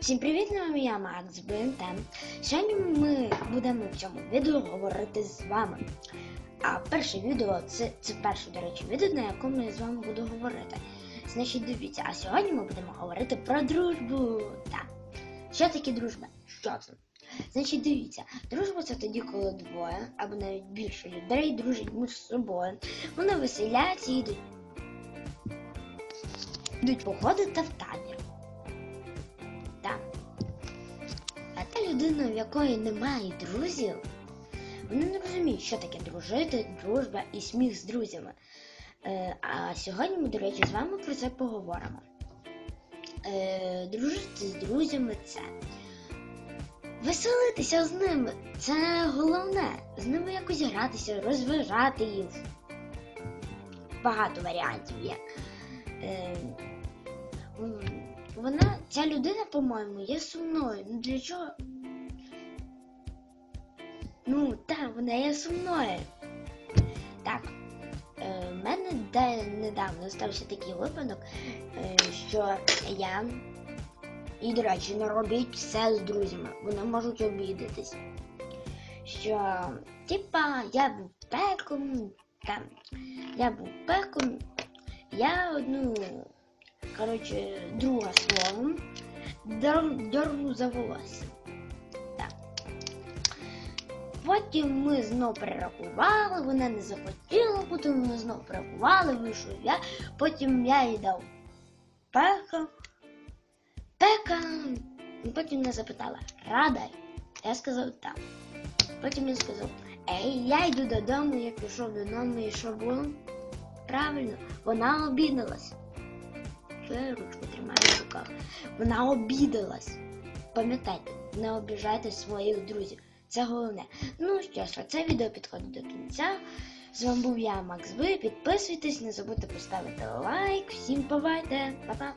Всім привіт, з вами я Макс БНТ. Сьогодні ми будемо в цьому відео говорити з вами. А перше відео це, це перше, до речі, відео, на якому я з вами буду говорити. Значить, дивіться, а сьогодні ми будемо говорити про дружбу. Так. Що таке дружба? Що це? Значить, дивіться, дружба це тоді, коли двоє або навіть більше людей дружать між собою. Вони веселяться і йдуть. Йдуть походити в табір. Людина, в якої немає друзів, вона не розуміє, що таке дружити, дружба і сміх з друзями. Е, а сьогодні ми, до речі, з вами про це поговоримо. Е, дружити з друзями це. Веселитися з ними це головне. З ними якось гратися, розважати їх. Багато варіантів є. Е, вона, ця людина, по-моєму, є сумною. Ну для чого? Ну, так, вона є сумною. Так. Е, в мене де недавно стався такий випадок, е, що я. І, до речі, не робіть все з друзями, вони можуть обідатись. Що, типа, я був пеком, там, я був пеком, я одну, коротше, друга словом, дер- за волосся. Потім ми знов перерахували, вона не захотіла, потім ми знов перерахували, вийшов я, потім я їй дав пека. Пека. І потім вона запитала, рада? Я сказав так. Потім я сказав, ей, я йду додому, я пішов додому і що було? Правильно, вона обідалась. Я ручку тримаєш в руках? Вона обідалась. Пам'ятайте, не обіжайте своїх друзів. Це головне. Ну що ж, це відео підходить до кінця. З вами був я, Макс Ви. Підписуйтесь, не забудьте поставити лайк. Всім бувайте, Па-па!